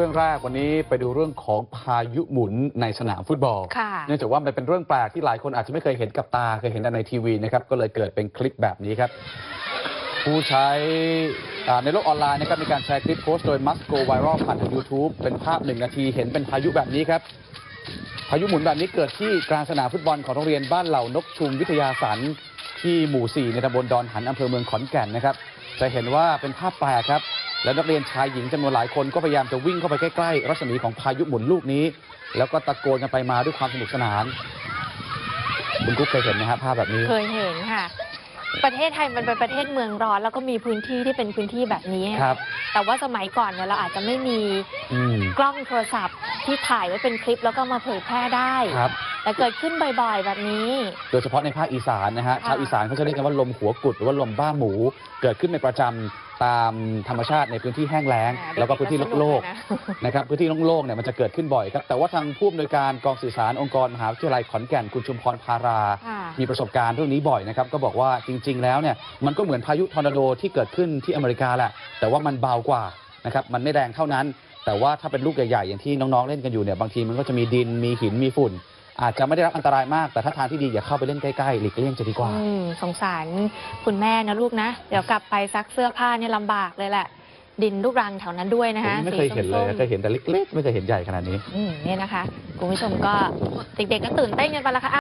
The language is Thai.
เรื่องแรกวันนี้ไปดูเรื่องของพายุหมุนในสนามฟุตบอลค่ะเนื่องจากว่ามันเป็นเรื่องแปลกที่หลายคนอาจจะไม่เคยเห็นกับตาเคยเห็นแต่ในทีวีนะครับก็เลยเกิดเป็นคลิปแบบนี้ครับ ผู้ใช้อ่าในโลกออนไลน์นะครับมีการแชร์คลิปโพสต์โดยมัสโกไวรัลผ่านทาง YouTube เป็นภาพหนึ่งนาทีเห็นเป็นพายุแบบนี้ครับพายุหมุนแบบนี้เกิดที่กลางสนามฟุตบอลของโรงเรียนบ้านเหล่านกชุมวิทยาสันที่หมู่ 4 ในตำบลดอนหันอำเภอเมืองขอนแก่นนะครับจะเห็นว่าเป็นภาพแปลกครับ และนักเรียนชายหญิงจำนวนหลายคนก็พยายามจะวิ่งเข้าไปใกล้ๆรัศมีของพายุหมุนลูกนี้ แล้วก็ตะโกนกันไปมาด้วยความสนุกสนาน คุณกุ๊กเคยเห็นไหมครับภาพแบบนี้ เคยเห็นค่ะ ประเทศไทยมันเป็นประเทศเมืองร้อน แล้วก็มีพื้นที่ที่เป็นพื้นที่แบบนี้ ครับ แต่ว่าสมัยก่อนเนี่ยเราอาจจะไม่มีอืม กล้องโทรศัพท์ที่ถ่ายไว้เป็นคลิปแล้วก็มาเผยแพร่ได้ ครับ แต่เกิดขึ้นบ่อยๆ แบบนี้ โดยเฉพาะในภาคอีสานนะฮะค่ะ ชาวอีสานเขาจะเรียกกันว่าลมหัวกุดหรือว่าลมบ้าหมู เกิดขึ้นในประจำ ตามธรรมชาติในพื้นที่แห้งแล้ง อ่าแล้วก็พื้นที่เด็กๆก็โล่งสนุกเลยนะๆนะครับพื้นที่โล่งๆเนี่ยมันจะเกิดขึ้นบ่อยครับแต่ว่าทางผู้อำนวยการกองสื่อสารองค์กรมหาวิทยาลัยขอนแก่นคุณชุมพรพารา ค่ะ มีประสบการณ์เรื่องนี้บ่อยนะครับก็บอกว่าจริง ๆ แล้วเนี่ยมันก็เหมือนพายุทอร์นาโดที่เกิดขึ้นที่อเมริกาแหละแต่ว่ามันเบากว่านะครับมันไม่แรงเท่านั้น แต่ว่าถ้าเป็นลูกใหญ่ๆอย่างที่น้องๆเล่นกันอยู่เนี่ยบางทีมันก็จะมีดินมีหินมีฝุ่น อาจจะไม่ได้รับอันตรายมาก แต่ถ้าทางที่ดีอย่าเข้าไปเล่นใกล้ ๆ หลีกเลี่ยงจะดีกว่า อืมสงสารคุณแม่นะลูกนะ เดี๋ยวกลับไปซักเสื้อผ้าเนี่ยลำบากเลยแหละ ดินลูกรังแถวนั้นด้วยนะผมคะไม่เคยเห็นเลยสีส้มๆ เคยเห็นแต่เล็กๆ ไม่เคยเห็นใหญ่ขนาดนี้ อืมเนี่ยนะคะ คุณผู้ชมก็เด็กๆก็ตื่นเต้นกันไปแล้วค่ะ